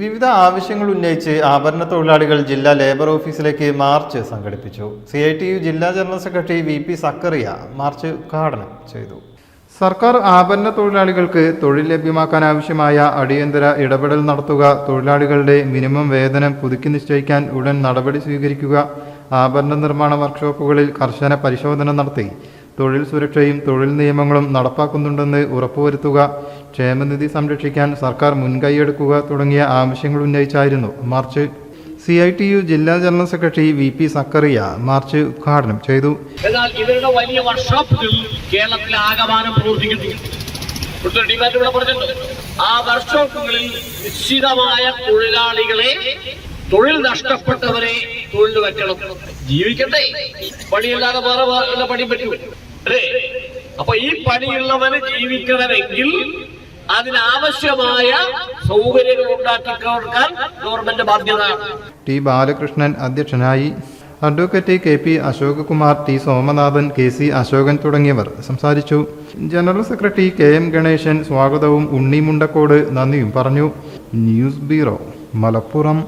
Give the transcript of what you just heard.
വിവിധ ആവശ്യങ്ങൾ ഉന്നയിച്ച് ആഭരണ തൊഴിലാളികൾ ജില്ലാ ലേബർ ഓഫീസിലേക്ക് മാർച്ച് സംഘടിപ്പിച്ചു. സി ഐ ടി യു ജില്ലാ general secretary V P Zakariya march ഉദ്ഘാടനം ചെയ്തു. സർക്കാർ ആഭരണ തൊഴിലാളികൾക്ക് തൊഴിൽ ലഭ്യമാക്കാൻ ആവശ്യമായ അടിയന്തര ഇടപെടൽ നടത്തുക തൊഴിലാളികളുടെ മിനിമം വേതനം പുതുക്കി നിശ്ചയിക്കാൻ ഉടൻ നടപടി സ്വീകരിക്കുക ആഭരണ നിർമ്മാണ വർക്ക്ഷോപ്പുകളിൽ കർശന പരിശോധന നടത്തി തൊഴിൽ സുരക്ഷയും തൊഴിൽ നിയമങ്ങളും നടപ്പാക്കുന്നുണ്ടെന്ന് ഉറപ്പുവരുത്തുക ക്ഷേമനിധി സംരക്ഷിക്കാൻ സർക്കാർ മുൻകൈയെടുക്കുക തുടങ്ങിയ ആവശ്യങ്ങൾ ഉന്നയിച്ചായിരുന്നു march C I T U ജില്ലാ general secretary V P Zakariya march ഉദ്ഘാടനം ചെയ്തു. എന്നാൽ ഇവരുടെ വലിയ വർക്ക്ഷോപ്പുകൾ കേരളത്തിൽ ആകമാനം പ്രവർത്തിക്കുന്നു ആ വർക്ക്ഷോപ്പുകളിൽ നിശ്ചിതമായ തൊഴിലാളികളെ തൊഴിൽ നഷ്ടപ്പെട്ടവരെ തൊഴിൽ വെക്കണം. ജീവിക്കട്ടെ. പണിയില്ലാതെ വേറെ പണി പറ്റൂ. അപ്പൊ ഈ പണിയുള്ളവന് ജീവിക്കണമെങ്കിൽ അതിനാവശ്യമായ സൗകര്യങ്ങൾ ഉണ്ടാക്കി കൊടുക്കാൻ ഗവൺമെന്റ് ബാധ്യത. ടി ബാലകൃഷ്ണൻ അധ്യക്ഷനായി. Advocate K P Ashok Kumar T Somanathan K C Ashokan തുടങ്ങിയവർ സംസാരിച്ചു. General secretary K M Ganesan സ്വാഗതവും ഉണ്ണി മുണ്ടക്കോട് നന്ദിയും പറഞ്ഞു. News bureau Malappuram.